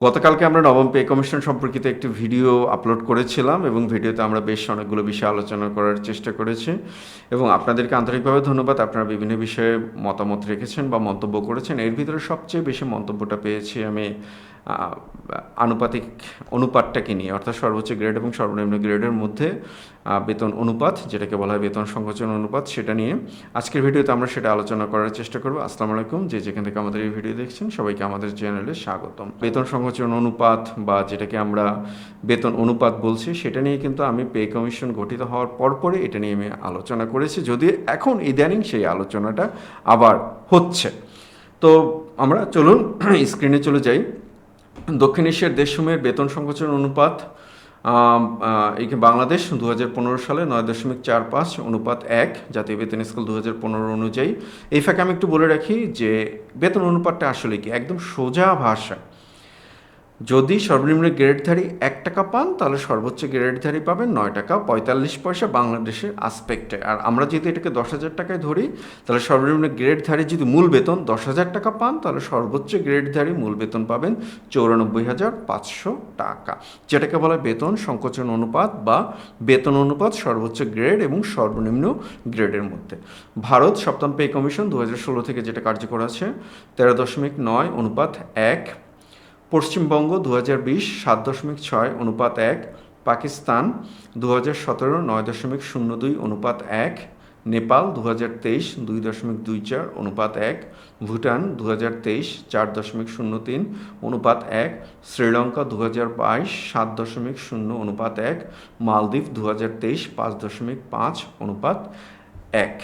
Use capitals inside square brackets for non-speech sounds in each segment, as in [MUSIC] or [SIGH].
গতকালকে আমরা নবম পে কমিশন সম্পর্কিত একটি ভিডিও আপলোড করেছিলাম এবং ভিডিওতে আমরা বেশ অনেকগুলো বিষয় আলোচনা করার চেষ্টা করেছি এবং আপনাদেরকে আন্তরিকভাবে ধন্যবাদ। আপনারা বিভিন্ন বিষয়ে মতামত রেখেছেন বা মন্তব্য করেছেন। এর ভিতরে সবচেয়ে বেশি মন্তব্যটা পেয়েছি আমি আনুপাতিক অনুপাতটাকে নিয়ে, অর্থাৎ সর্বোচ্চ গ্রেড এবং সর্বনিম্ন গ্রেডের মধ্যে বেতন অনুপাত, যেটাকে বলা হয় বেতন সংকোচন অনুপাত, সেটা নিয়ে আজকের ভিডিওতে আমরা সেটা আলোচনা করার চেষ্টা করব। আসসালামু আলাইকুম, যে যেখান থেকে আমাদের এই ভিডিও দেখছেন, সবাইকে আমাদের চ্যানেলে স্বাগতম। বেতন সংকোচন অনুপাত বা যেটাকে আমরা বেতন অনুপাত বলছি, সেটা নিয়ে কিন্তু আমি পে কমিশন গঠিত হওয়ার পরপরই এটা নিয়ে আমি আলোচনা করেছি যদি এখন ইদানিং সেই আলোচনাটা আবার হচ্ছে। তো আমরা চলুন [CLEARS THROAT] স্ক্রিনে চলে যাই। দক্ষিণ এশিয়ার দেশসমূহের বেতন সংকোচন অনুপাত বাংলাদেশ দু হাজার পনেরো সালে নয় দশমিক চার পাঁচ, অনুপাত এক, জাতীয় বেতন স্কেল দু পনেরো অনুযায়ী। এই ফাঁকে আমি একটু বলে রাখি যে, বেতন অনুপাতটা আসলে কি? একদম সোজা ভাষা যদি সর্বনিম্ন গ্রেডধারী এক টাকা পান, তাহলে সর্বোচ্চ গ্রেডধারী পাবেন নয় টাকা পঁয়তাল্লিশ পয়সা বাংলাদেশের আসপেক্টে আর আমরা যদি এটাকে দশ হাজার টাকায় ধরি, তাহলে সর্বনিম্ন গ্রেডধারী যদি মূল বেতন দশ হাজার টাকা পান, তাহলে সর্বোচ্চ গ্রেডধারী মূল বেতন পাবেন চৌরানব্বই হাজার পাঁচশো টাকা। যেটাকে বলা বেতন সংকোচন অনুপাত বা বেতন অনুপাত সর্বোচ্চ গ্রেড এবং সর্বনিম্ন গ্রেডের মধ্যে। ভারত সপ্তম পে কমিশন দু হাজার ষোলো থেকে যেটা কার্যকর আছে, তেরো দশমিক নয় অনুপাত এক পশ্চিমবঙ্গ দু হাজার বিশ সাত দশমিক ছয় অনুপাত এক, পাকিস্তান দু হাজার সতেরো নয় দশমিক শূন্য দুই অনুপাত এক, নেপাল দু হাজার তেইশ দুই দশমিক দুই চার অনুপাত এক, ভুটান দু হাজার তেইশ চার দশমিক শূন্য তিন অনুপাত এক, শ্রীলঙ্কা দু হাজার বাইশ সাত দশমিক শূন্য অনুপাত এক, মালদ্বীপ দু হাজার তেইশ পাঁচ দশমিক পাঁচ অনুপাত এক।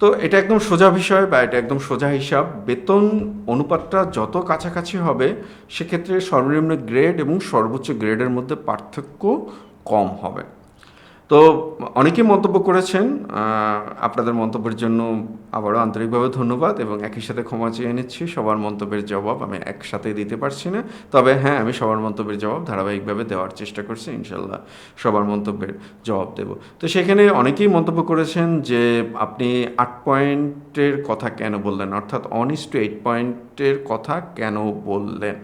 তো এটা একদম সোজা বিষয় বা এটা একদম সোজা হিসাব। বেতন অনুপাতটা যত কাছাকাছি হবে, সেক্ষেত্রে সর্বনিম্ন গ্রেড এবং সর্বোচ্চ গ্রেডের মধ্যে পার্থক্য কম হবে। তো অনেকে মন্তব্য করেছেন আপনাদের মন্তব্যের জন্য আবারও আন্তরিকভাবে ধন্যবাদ এবং একই সাথে ক্ষমা চেয়ে নিচ্ছি। সবার মন্তব্যের জবাব আমি একসাথে দিতে পারছি না। তবে হ্যাঁ আমি সবার মন্তব্যের জবাব ধারাবাহিকভাবে দেওয়ার চেষ্টা করছি ইনশাল্লাহ সবার মন্তব্যের জবাব দেব। তো সেখানে অনেকেই মন্তব্য করেছেন যে আপনি আট পয়েন্টের কথা কেন বললেন? অর্থাৎ অন টু এইট পয়েন্টের কথা কেন বললেন?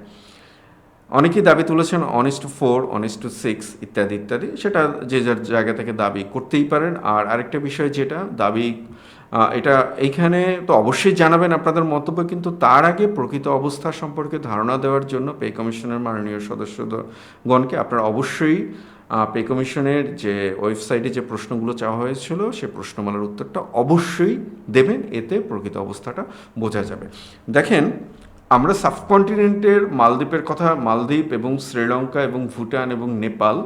অনেকেই দাবি তুলেছেন অনেস টু ফোর অনেস টু সিক্স ইত্যাদি ইত্যাদি। সেটা যে যার জায়গা থেকে দাবি করতেই পারেন। আর আরেকটা বিষয় যেটা, দাবি এটা এইখানে তো অবশ্যই জানাবেন আপনাদের মন্তব্য, কিন্তু তার আগে প্রকৃত অবস্থা সম্পর্কে ধারণা দেওয়ার জন্য পে কমিশনের মাননীয় সদস্যগণকে আপনারা অবশ্যই পে কমিশনের যে ওয়েবসাইটে যে প্রশ্নগুলো চাওয়া হয়েছিল, সে প্রশ্নমালার উত্তরটা অবশ্যই দেবেন। এতে প্রকৃত অবস্থাটা বোঝা যাবে। দেখেন আমরা সাবকন্টিনেন্টের মালদ্বীপের কথা, মালদ্বীপ এবং শ্রীলঙ্কা এবং ভুটান এবং নেপাল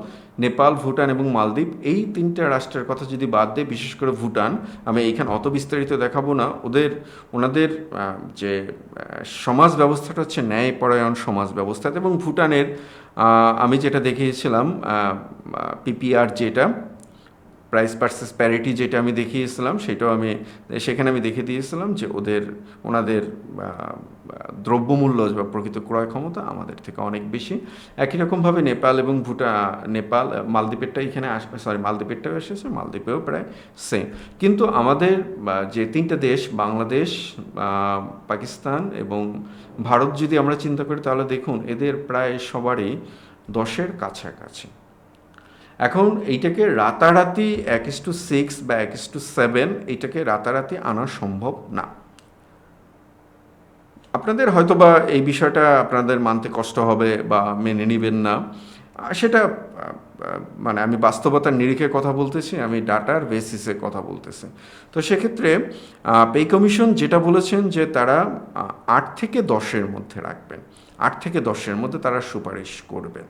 নেপাল, ভুটান এবং মালদ্বীপ, এই তিনটা রাষ্ট্রের কথা যদি বাদ দেয় বিশেষ করে ভুটান, আমি এইখানে অত বিস্তারিত দেখাবো না। ওদের, ওনাদের যে সমাজ ব্যবস্থাটা হচ্ছে ন্যায়পরায়ণ সমাজ ব্যবস্থা। এবং ভুটানের আমি যেটা দেখিয়েছিলাম পিপিআর যেটা প্রাইস পার্সেস প্যারিটি যেটা আমি দেখিয়েছিলাম, সেটাও আমি, সেখানে আমি দেখে দিয়েছিলাম যে ওদের, ওনাদের দ্রব্যমূল্য বা প্রকৃত ক্রয় ক্ষমতা আমাদের থেকে অনেক বেশি। একই রকমভাবে নেপাল এবং ভুটা, নেপাল মালদ্বীপেরটা এখানে সরি মালদ্বীপেরটাও এসেছে, মালদ্বীপেও প্রায় সেম কিন্তু আমাদের যে তিনটা দেশ, বাংলাদেশ পাকিস্তান এবং ভারত যদি আমরা চিন্তা করি, তাহলে দেখুন এদের প্রায় সবারই দশের কাছাকাছি। এখন এইটাকে রাতারাতি এক ইস টু সিক্স বা এক ইস টু সেভেন এইটাকে রাতারাতি আনা সম্ভব না। আপনাদের হয়তো বা এই বিষয়টা আপনাদের মানতে কষ্ট হবে বা মেনে নেবেন না। সেটা মানে আমি বাস্তবতার নিরিখে কথা বলতেছি, আমি ডাটার বেসিসে কথা বলতেছি। তো সেক্ষেত্রে পে কমিশন যেটা বলেছেন যে তারা আট থেকে দশের মধ্যে রাখবেন। আট থেকে দশের মধ্যে তারা সুপারিশ করবেন।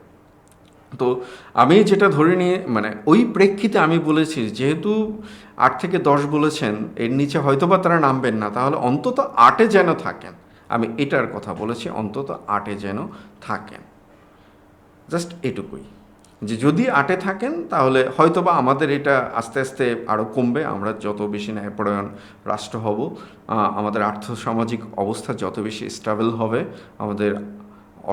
তো আমি যেটা ধরে নিয়ে মানে ওই প্রেক্ষিতে আমি বলেছি, যেহেতু আট থেকে দশ বলেছেন, এর নিচে হয়তো বা তারা নামবেন না, তাহলে অন্তত আটে যেন থাকেন। আমি এটার কথা বলেছি, অন্তত আটে যেন থাকেন। জাস্ট এটুকুই। যে যদি আটে থাকেন, তাহলে হয়তো বা আমাদের এটা আস্তে আস্তে আরও কমবে, আমরা যত বেশি ন্যায়পরায়ণ রাষ্ট্র হব আমাদের আর্থসামাজিক অবস্থা যত বেশি স্টেবল হবে, আমাদের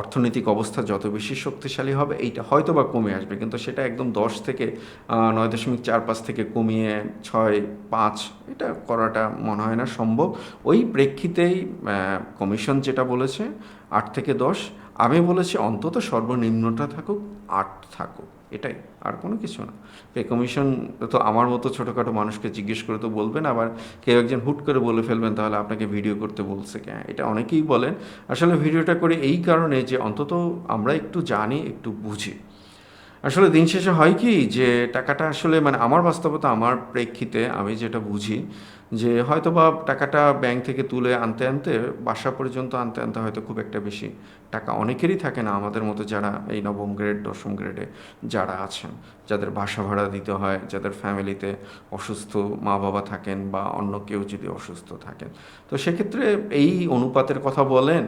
অর্থনৈতিক অবস্থা যত বেশি শক্তিশালী হবে, এইটা হয়তো বা কমে আসবে। কিন্তু সেটা একদম দশ থেকে নয় দশমিক চার পাঁচ থেকে কমিয়ে ছয় পাঁচ, এটা করাটা মনে হয় না সম্ভব। ওই প্রেক্ষিতেই কমিশন যেটা বলেছে, আট থেকে দশ, আমি বলেছি অন্তত সর্বনিম্নটা থাকুক, আট থাকুক। এটাই, আর কোনো কিছু না। পে কমিশন তো আমার মতো ছোটোখাটো মানুষকে জিজ্ঞেস করে তো বলবেন, আবার কেউ একজন হুট করে বলে ফেলবেন, তাহলে আপনাকে ভিডিও করতে বলছে কেন এটা অনেকেই বলেন। আসলে ভিডিওটা করে এই কারণে যে অন্তত আমরা একটু জানি, একটু বুঝি। আসলে দিন শেষে হয় কি যে, টাকাটা আসলে মানে আমার বাস্তবতা, আমার প্রেক্ষিতে আমি যেটা বুঝি যে হয়তো বা টাকাটা ব্যাংক থেকে তুলে আনতে আনতে, বাসা পর্যন্ত আনতে আনতে হয়তো খুব একটা বেশি টাকা অনেকেরই থাকে না আমাদের মতো যারা এই নবম গ্রেড দশম গ্রেডে যারা আছেন। যাদের বাসা ভাড়া দিতে হয়, যাদের ফ্যামিলিতে অসুস্থ মা বাবা থাকেন বা অন্য কেউ যদি অসুস্থ থাকেন। তো সেক্ষেত্রে এই অনুপাতের কথা বলেন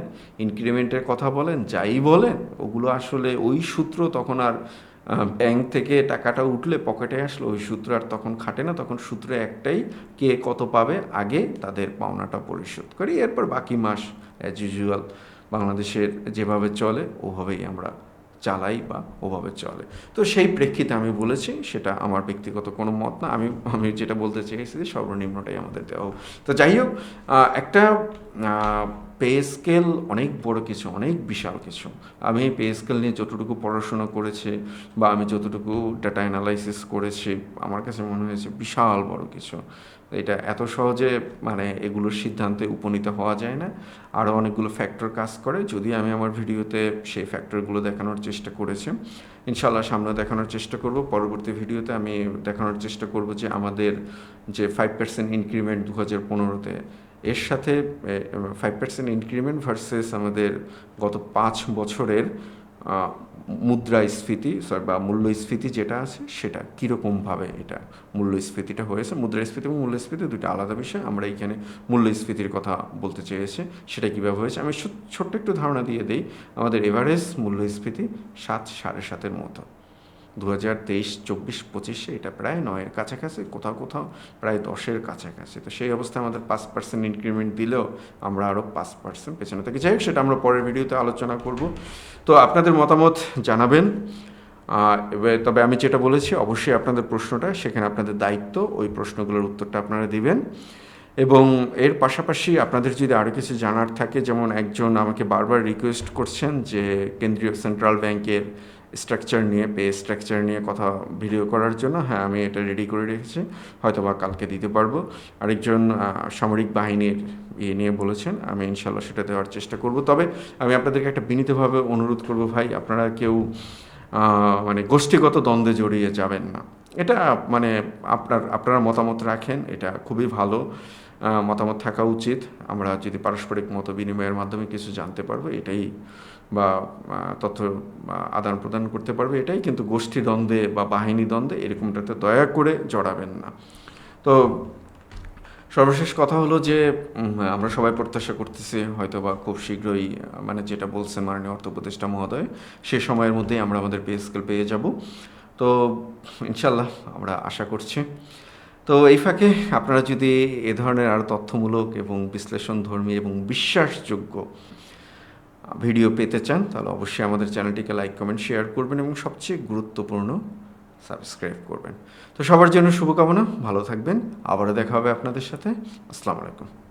ইনক্রিমেন্টের কথা বলেন, যাই বলেন, ওগুলো আসলে ওই সূত্র তখন আর ব্যাংক থেকে টাকাটা উঠলে পকেটে আসলো ওই সূত্র আর তখন খাটে না, তখন সূত্র একটাই কে কত পাবে, আগে তাদের পাওনাটা পরিশোধ করি। এরপর বাকি মাস অ্যাজ ইউজুয়াল বাংলাদেশের যেভাবে চলে, ওভাবেই আমরা চালাই বা ওভাবে চলে। তো সেই প্রেক্ষিতে আমি বলেছি, সেটা আমার ব্যক্তিগত কোনো মত না। আমি আমি যেটা বলতে চেয়েছি, সর্বনিম্নটাই আমাদের দেওয়া। তো যাই হোক একটা পে স্কেল অনেক বড় কিছু, অনেক বিশাল কিছু। আমি পে স্কেল নিয়ে যতটুকু পড়াশোনা করেছি বা আমি যতটুকু ডাটা অ্যানালাইসিস করেছি, আমার কাছে মনে হয়েছে বিশাল বড় কিছু। এটা এত সহজে মানে এগুলোর সিদ্ধান্তে উপনীত হওয়া যায় না। আরও অনেকগুলো ফ্যাক্টর কাজ করে। যদি আমি আমার ভিডিওতে সেই ফ্যাক্টরগুলো দেখানোর চেষ্টা করেছি ইনশাল্লাহ সামনে দেখানোর চেষ্টা করব। পরবর্তী ভিডিওতে আমি দেখানোর চেষ্টা করব যে আমাদের যে ফাইভ পার্সেন্ট ইনক্রিমেন্ট দু হাজার পনেরোতে এর সাথে ফাইভ পার্সেন্ট ইনক্রিমেন্ট ভার্সেস আমাদের গত পাঁচ বছরের মুদ্রাস্ফীতি সরি বা মূল্যস্ফীতি যেটা আছে, সেটা কীরকমভাবে এটা মূল্যস্ফীতিটা হয়েছে মুদ্রাস্ফীতি এবং মূল্যস্ফীতি দুটো আলাদা বিষয়, আমরা এইখানে মূল্যস্ফীতির কথা বলতে চেয়েছি, সেটা কীভাবে হয়েছে, আমি ছোট্ট একটু ধারণা দিয়ে দিই, আমাদের এভারেজ মূল্যস্ফীতি সাত সাড়ে সাতের মতো। দু হাজার তেইশ, চব্বিশ, পঁচিশে এটা প্রায় নয়ের কাছাকাছি, কোথাও কোথাও প্রায় দশের কাছাকাছি। তো সেই অবস্থায় আমাদের পাঁচ পার্সেন্ট ইনক্রিমেন্ট দিলেও আমরা আরও পাঁচ পার্সেন্ট পেছনে থাকি যাই হোক, সেটা আমরা পরের ভিডিওতে আলোচনা করব। তো আপনাদের মতামত জানাবেন। তবে আমি যেটা বলেছি, অবশ্যই আপনাদের প্রশ্নটা, সেখানে আপনাদের দায়িত্ব, ওই প্রশ্নগুলোর উত্তরটা আপনারা দিবেন। এবং এর পাশাপাশি আপনাদের যদি আরও কিছু জানার থাকে, যেমন একজন আমাকে বারবার রিকোয়েস্ট করছেন যে কেন্দ্রীয় সেন্ট্রাল ব্যাংকের স্ট্রাকচার নিয়ে পে স্ট্রাকচার নিয়ে কথা ভিডিও করার জন্য হ্যাঁ আমি এটা রেডি করে রেখেছি। হয়তো বা কালকে দিতে পারব। আরেকজন সামরিক বাহিনীর ইয়ে নিয়ে বলেছেন, আমি ইনশাল্লাহ সেটা দেওয়ার চেষ্টা করব। তবে আমি আপনাদেরকে একটা বিনীতভাবে অনুরোধ করব ভাই, আপনারা কেউ মানে গোষ্ঠীগত দ্বন্দ্বে জড়িয়ে যাবেন না। এটা মানে আপনার, আপনারা মতামত রাখেন, এটা খুবই ভালো। মতামত থাকা উচিত। আমরা যদি পারস্পরিক মত বিনিময়ের মাধ্যমে কিছু জানতে পারব, এটাই বা তথ্য আদান প্রদান করতে পারবে, এটাই। কিন্তু গোষ্ঠী দ্বন্দ্বে বা বাহিনী দ্বন্দ্বে এরকমটাতে দয়া করে জড়াবেন না। তো সর্বশেষ কথা হলো যে আমরা সবাই প্রত্যাশা করতেছি হয়তো বা খুব শীঘ্রই মানে যেটা বলছেন মাননীয় অর্থ উপদেষ্টা মহোদয়, সে সময়ের মধ্যেই আমরা আমাদের পে স্কেল পেয়ে যাব। তো ইনশাল্লাহ আমরা আশা করছি। তো এই ফাঁকে আপনারা যদি এ ধরনের আরও তথ্যমূলক এবং বিশ্লেষণধর্মী এবং বিশ্বাসযোগ্য ভিডিও পেতে চান, তাহলে অবশ্যই আমাদের চ্যানেলটিকে লাইক, কমেন্ট, শেয়ার করবেন এবং সবচেয়ে গুরুত্বপূর্ণ সাবস্ক্রাইব করবেন। তো সবার জন্য শুভকামনা, ভালো থাকবেন, আবারও দেখা হবে আপনাদের সাথে। আসসালামু আলাইকুম।